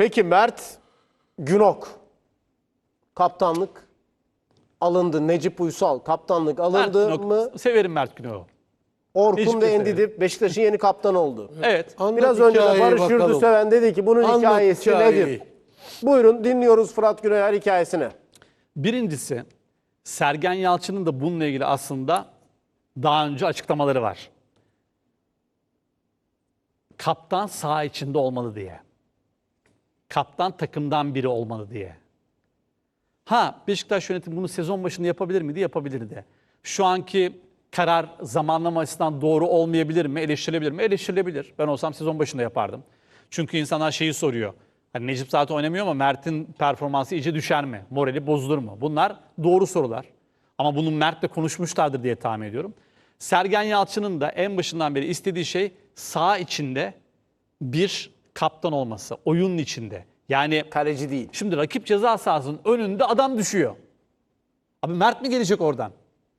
Peki Mert Günok kaptanlık alındı. Necip Uysal kaptanlık Mert alındı Günok, mı? Severim Mert Günok'u. Orkun Necip ve de severim. Endidi Beşiktaş'ın yeni kaptanı oldu. Evet. Anlat Biraz önce de Barış bakalım. Yurduseven dedi ki bunun Anlat hikayesi hikayeyi. nedir? Buyurun dinliyoruz Fırat Güneyer hikayesini. Birincisi Sergen Yalçın'ın da bununla ilgili aslında daha önce açıklamaları var. Kaptan saha içinde olmalı diye. Kaptan takımdan biri olmalı diye. Ha Beşiktaş yönetimi bunu sezon başında yapabilir miydi? Yapabilirdi. Şu anki karar zamanlama açısından doğru olmayabilir mi? Eleştirilebilir mi? Eleştirilebilir. Ben olsam sezon başında yapardım. Çünkü insanlar şeyi soruyor. Hani Necip zaten oynamıyor ama Mert'in performansı iyice düşer mi? Morali bozulur mu? Bunlar doğru sorular. Ama bunu Mert'le konuşmuşlardır diye tahmin ediyorum. Sergen Yalçın'ın da en başından beri istediği şey saha içinde bir kaptan olması. Oyunun içinde. Yani Kaleci değil. Şimdi rakip ceza sahasının önünde adam düşüyor. Abi Mert mi gelecek oradan?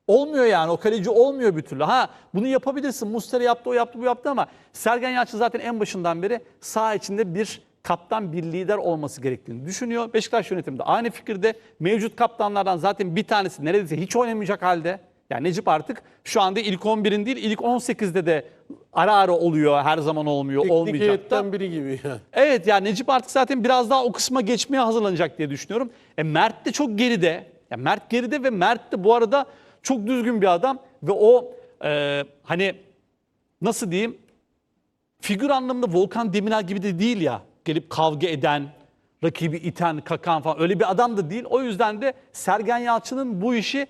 Olmuyor yani o kaleci olmuyor bir türlü. Ha bunu yapabilirsin. Mustera yaptı o yaptı bu yaptı ama Sergen Yalçın zaten en başından beri saha içinde bir kaptan bir lider olması gerektiğini düşünüyor. Beşiktaş yönetimi de aynı fikirde. Mevcut kaptanlardan zaten bir tanesi neredeyse hiç oynamayacak halde. Yani Necip artık şu anda ilk 11'in değil ilk 18'de de ara ara oluyor. Her zaman olmuyor. Teknik olmayacak da. heyetten biri gibi yani. Evet yani Necip artık zaten biraz daha o kısma geçmeye hazırlanacak diye düşünüyorum. E Mert de çok geride. Ya Mert geride ve Mert de bu arada çok düzgün bir adam ve o e, hani nasıl diyeyim figür anlamında Volkan Demirel gibi de değil ya. Gelip kavga eden, rakibi iten, kakan falan öyle bir adam da değil. O yüzden de Sergen Yalçın'ın bu işi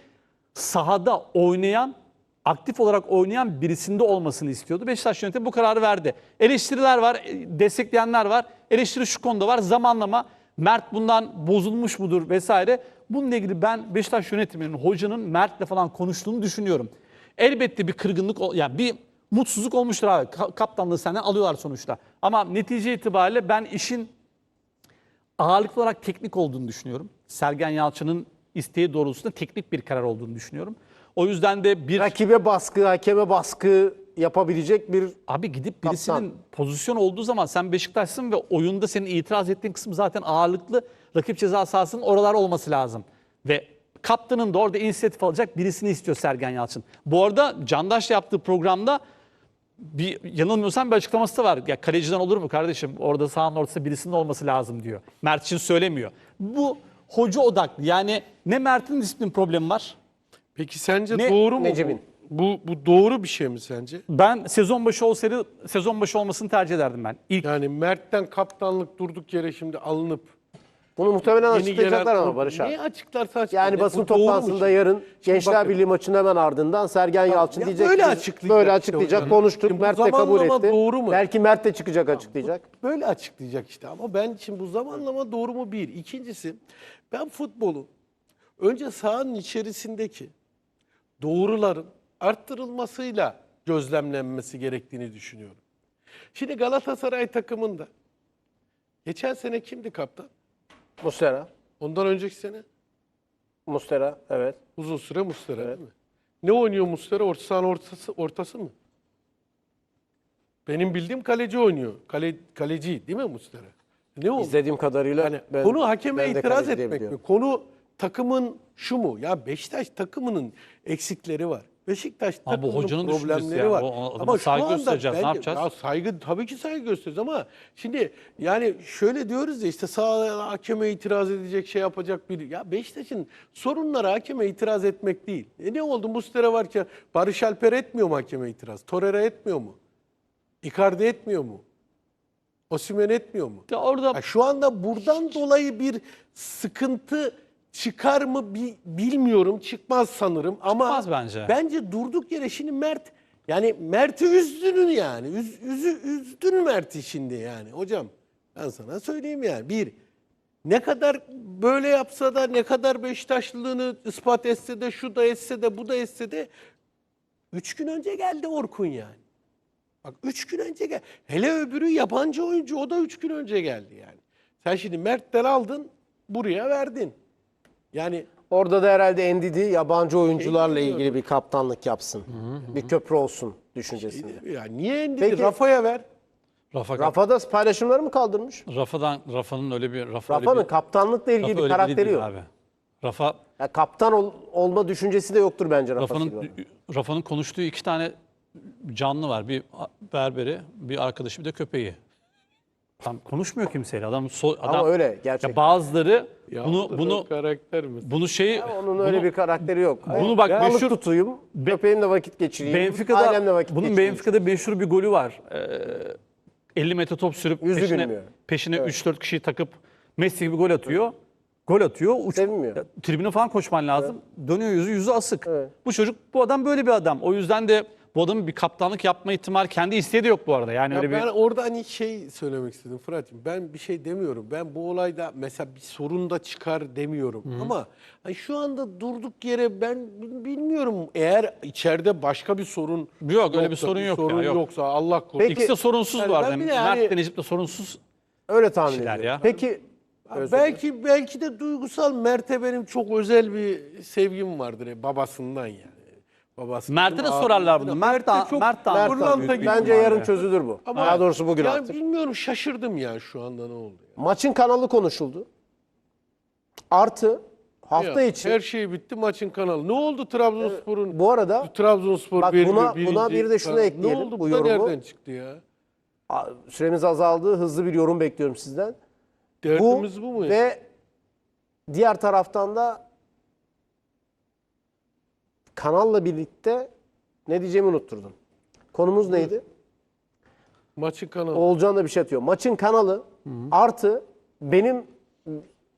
sahada oynayan, aktif olarak oynayan birisinde olmasını istiyordu. Beşiktaş yönetimi bu kararı verdi. Eleştiriler var, e, destekleyenler var. Eleştiri şu konuda var. Zamanlama Mert bundan bozulmuş mudur vesaire. Bununla ilgili ben Beşiktaş yönetiminin, hocanın Mert'le falan konuştuğunu düşünüyorum. Elbette bir kırgınlık, yani bir mutsuzluk olmuştur abi. Ka- Kaptanlığı senden alıyorlar sonuçta. Ama netice itibariyle ben işin ağırlıklı olarak teknik olduğunu düşünüyorum. Sergen Yalçın'ın isteği doğrultusunda teknik bir karar olduğunu düşünüyorum. O yüzden de bir Rakibe baskı, hakeme baskı yapabilecek bir abi gidip birisinin Kaptan. pozisyon olduğu zaman sen Beşiktaş'sın ve oyunda senin itiraz ettiğin kısım zaten ağırlıklı rakip ceza sahasının oralar olması lazım. Ve kaptanın da orada inisiyatif alacak birisini istiyor Sergen Yalçın. Bu arada Candaş'la yaptığı programda bir yanılmıyorsam bir açıklaması da var. Ya kaleciden olur mu kardeşim? Orada sahanın ortasında birisinin olması lazım diyor. Mert için söylemiyor. Bu hoca odaklı. Yani ne Mert'in disiplin problemi var. Peki sence Ne- doğru mu Necip'in? bu? Bu, bu doğru bir şey mi sence? Ben sezon başı olsaydı sezon başı olmasını tercih ederdim ben. İlk Yani Mert'ten kaptanlık durduk yere şimdi alınıp bunu muhtemelen açıklayacaklar ama Barış abi. Ne açıklarsa açıklar. Yani Ne- basın bu doğru mu toplantısında şimdi? yarın Gençler bakın, Birliği maçının hemen ardından Sergen Yalçın ya diyecek böyle ki açıklayacak böyle işte açıklayacak. hocam. Konuştuk. Şimdi bu Mert de kabul zamanlama etti. doğru mu? Belki Mert de çıkacak açıklayacak. Böyle açıklayacak işte ama ben şimdi bu zamanlama doğru mu bir. İkincisi ben futbolun önce sahanın içerisindeki doğruların arttırılmasıyla gözlemlenmesi gerektiğini düşünüyorum. Şimdi Galatasaray takımında geçen sene kimdi kaptan? Mustera. Ondan önceki sene Mustera evet. uzun süre Mustera değil mi? Ne oynuyor Mustera? Orta sahanın ortası, ortası mı? Benim bildiğim kaleci oynuyor. Kale, kaleci değil mi Mustera? Ne o? İzlediğim kadarıyla Yani ben- konu hakeme ben itiraz etmek mi? Konu takımın şu mu? Ya Beşiktaş takımının eksikleri var. Beşiktaş Ama bu takımının hocanın problemleri yani. var. O- ama saygı göstereceğiz. Ne bence- yapacağız? Ya saygı tabii ki saygı göstereceğiz ama şimdi yani şöyle diyoruz ya işte sağ hakeme itiraz edecek şey yapacak biri. Ya Beşiktaş'ın sorunları hakeme itiraz etmek değil. E ne oldu? Mustera varken Barış Alper etmiyor mu hakeme itiraz? Torreira etmiyor mu? Icardi etmiyor mu? Osimhen etmiyor mu? Ya orada Ya şu anda buradan dolayı bir sıkıntı çıkar mı bi- bilmiyorum. Çıkmaz sanırım ama Çıkmaz bence. bence durduk yere şimdi Mert yani Mert'i üzdün yani. Üz, üzü, üzdün Mert'i şimdi yani. Hocam ben sana söyleyeyim yani. Bir ne kadar böyle yapsa da ne kadar Beşiktaşlılığını ispat etse de şu da etse de bu da etse de üç gün önce geldi Orkun yani. Bak üç gün önce gel. Hele öbürü yabancı oyuncu o da üç gün önce geldi yani. Sen şimdi Mert'ten aldın buraya verdin. Yani Orada da herhalde Endidi yabancı oyuncularla Şey ilgili bir kaptanlık yapsın. Bir köprü olsun düşüncesinde. ya niye endidi? Peki- Rafa'ya ver. Rafa, Rafa'da paylaşımları mı kaldırmış? Rafa'dan Rafa'nın öyle bir Rafa öyle Rafa'nın bir- kaptanlıkla ilgili Rafa bir öyle biri karakteri değil yok. abi. Rafa Ya kaptan ol- olma düşüncesi de yoktur bence Rafa Rafa'nın. Rafa'nın konuştuğu iki tane canlı var. Bir berberi, bir arkadaşı bir de köpeği. Tam konuşmuyor kimseyle. Adam so- adam Ama öyle gerçek. Ya bazıları Ya bunu bunu karakter mi? bunu şeyi Onun öyle bunu- bir karakteri yok. bunu bak Balık meşhur- tutuyum, köpeğimle vakit geçireyim, Benfica'da ailemle vakit bunun geçireyim. Benfica'da meşhur bir golü var. Ee, 50 metre top sürüp Yüzü peşine, gülmüyor. peşine 3-4 kişiyi takıp Messi gibi gol atıyor. Gol atıyor. Uç, Sevinmiyor. Ya, tribüne falan koşman lazım. Dönüyor yüzü, yüzü asık. Evet. Bu çocuk, bu adam böyle bir adam. O yüzden de bu adamın bir kaptanlık yapma ihtimali kendi isteği de yok bu arada. Yani Ya öyle ben bir orada hani şey söylemek istedim Fırat'cığım. Ben bir şey demiyorum. Ben bu olayda mesela bir sorun da çıkar demiyorum. Ama hani şu anda durduk yere ben bilmiyorum. Eğer içeride başka bir sorun Yok, öyle bir sorun yok ya, sorun yok. yoksa Allah korusun. Peki- ikisi de sorunsuz Yani de Mert hani- de Necip de sorunsuz. Öyle tahmin ediyorum. ya. Peki Ya belki belki de duygusal Mert'e benim çok özel bir sevgim vardır e, babasından yani. Babasından. Mert'e de sorarlar bunu. Mert de- çok Mert de pırlanta gibi. bence yarın çözülür bu. Ama- Daha doğrusu bugün yani artık. bilmiyorum şaşırdım ya şu anda ne oldu. Ya. Maçın kanalı konuşuldu. Artı hafta Ya, içi. Her şey bitti maçın kanalı. Ne oldu Trabzonspor'un? Bu arada Trabzonspor Bak bir- buna- birinci buna bir de şunu falan. ekleyelim, Ne oldu? bu Bu da yorumu. nereden çıktı ya? a- süremiz azaldı. Hızlı bir yorum bekliyorum sizden. Derdimiz bu, mu? ya? Ve diğer taraftan da kanalla birlikte ne diyeceğimi unutturdum. Konumuz neydi? Maçın kanalı. Oğulcan da bir şey atıyor. Maçın kanalı artı benim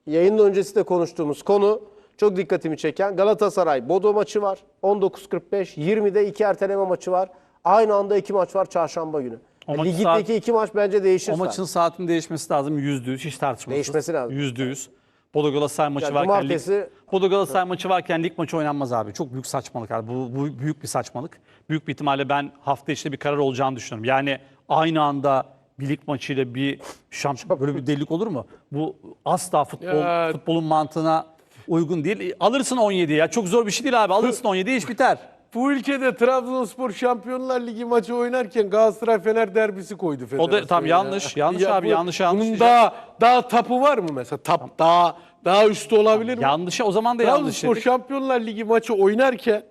yayının öncesi de konuştuğumuz konu çok dikkatimi çeken Galatasaray Bodo maçı var. 19.45 20'de iki erteleme maçı var. Aynı anda iki maç var çarşamba günü. O maçı Ligdeki saat- iki maç bence değişir. O maçın saatinin değişmesi lazım yüzde yüz hiç tartışmasız. Değişmesi lazım. Yüzde yüz. Bodo Galatasaray maçı Ya varken cumartesi- lig, Bodo Galatasaray maçı varken lig maçı oynanmaz abi. Çok büyük saçmalık abi. Bu, bu büyük bir saçmalık. Büyük bir ihtimalle ben hafta içinde bir karar olacağını düşünüyorum. Yani aynı anda bir lig maçıyla bir şampiyon böyle bir delilik olur mu? Bu asla futbol Ya- futbolun mantığına uygun değil. Alırsın 17 ya. Çok zor bir şey değil abi. Alırsın 17 iş biter. Bu ülkede Trabzonspor Şampiyonlar Ligi maçı oynarken Galatasaray Fener derbisi koydu federasyon. tam ya. yanlış, yanlış abi, yanlış, yanlış Bunun diyeceğim. daha, daha tapu var mı mesela? Tap daha daha üstü olabilir mi? Yanlışa o zaman da yanlış Trabzonspor dedik. Şampiyonlar Ligi maçı oynarken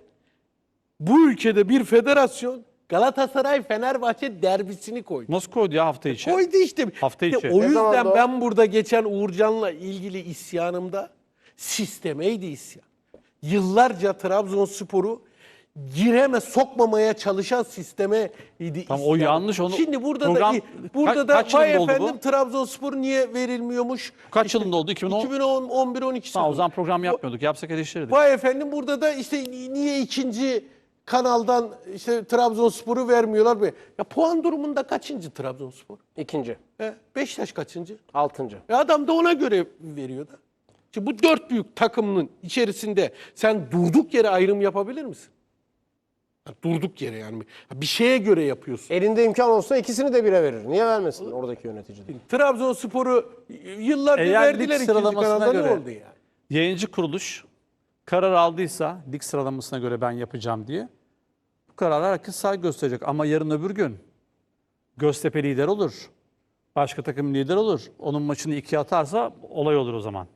bu ülkede bir federasyon Galatasaray Fenerbahçe derbisini koydu. Nasıl koydu ya hafta içi? Koydu işte. Hafta İşte içi. O Ne yüzden da o? ben burada geçen Uğurcan'la ilgili isyanımda sistemeydi isyan. Yıllarca Trabzonspor'u gireme sokmamaya çalışan sisteme idi Tamam, o yanlış, onu- Şimdi burada program- da burada Ka- da kaç vay bu? efendim Trabzonspor niye verilmiyormuş? Kaç yılında oldu? 2010? 2010 11 12 Ha, o zaman program yapmıyorduk. Yapsak eleştirirdik. Vay efendim burada da işte niye ikinci kanaldan işte Trabzonspor'u vermiyorlar be? Ya puan durumunda kaçıncı Trabzonspor? İkinci. He, Beşiktaş kaçıncı? Altıncı. E adam da ona göre veriyor da. Şimdi bu dört büyük takımın içerisinde sen durduk yere ayrım yapabilir misin? Ya durduk yere yani. Bir şeye göre yapıyorsun. Elinde imkan olsa ikisini de bire verir. Niye vermesin oradaki yönetici? de? Trabzonspor'u yıllardır Eğer verdiler ikinci sıralamasına kanalda göre- ne oldu yani? Yayıncı kuruluş karar aldıysa lig sıralamasına göre ben yapacağım diye bu karara herkes saygı gösterecek. Ama yarın öbür gün Göztepe lider olur. Başka takım lider olur. Onun maçını ikiye atarsa olay olur o zaman.